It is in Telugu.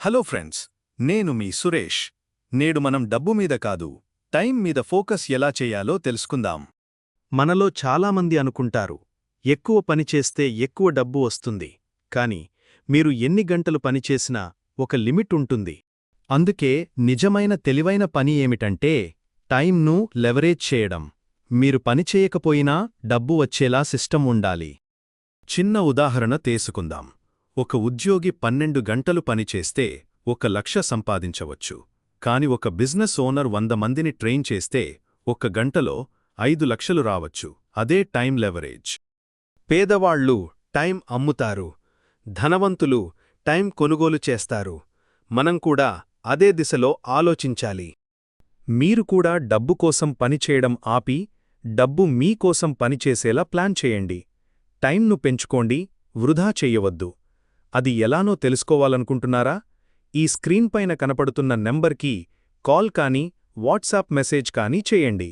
హలో ఫ్రెండ్స్ నేను మీ సురేష్. నేడు మనం డబ్బు మీద కాదు టైం మీద ఫోకస్ ఎలా చేయాలో తెలుసుకుందాం. మనలో చాలామంది అనుకుంటారు ఎక్కువ పనిచేస్తే ఎక్కువ డబ్బు వస్తుంది కాని మీరు ఎన్ని గంటలు పనిచేసినా ఒక లిమిట్ ఉంటుంది. అందుకే నిజమైన తెలివైన పని ఏమిటంటే టైంను లెవరేజ్ చేయడం. మీరు పనిచేయకపోయినా డబ్బు వచ్చేలా సిస్టం ఉండాలి. చిన్న ఉదాహరణ తీసుకుందాం. ఒక ఉద్యోగి పన్నెండు గంటలు పనిచేస్తే ఒక లక్ష సంపాదించవచ్చు. కాని ఒక బిజినెస్ ఓనర్ వంద మందిని ట్రైన్ చేస్తే ఒక్క గంటలో ఐదు లక్షలు రావచ్చు. అదే టైం లెవరేజ్. పేదవాళ్ళు టైం అమ్ముతారు. ధనవంతులు టైం కొనుగోలు చేస్తారు. మనం కూడా అదే దిశలో ఆలోచించాలి. మీరు కూడా డబ్బు కోసం పనిచేయడం ఆపి డబ్బు మీకోసం పనిచేసేలా ప్లాన్ చేయండి. టైంను పెంచుకోండి వృధా చెయ్యవద్దు అది ఎలానో తెలుసుకోవాలనుకుంటున్నారా? ఈ స్క్రీన్ పైన కనపడుతున్న నెంబర్కి కాల్ కానీ వాట్సాప్ మెసేజ్ కానీ చేయండి.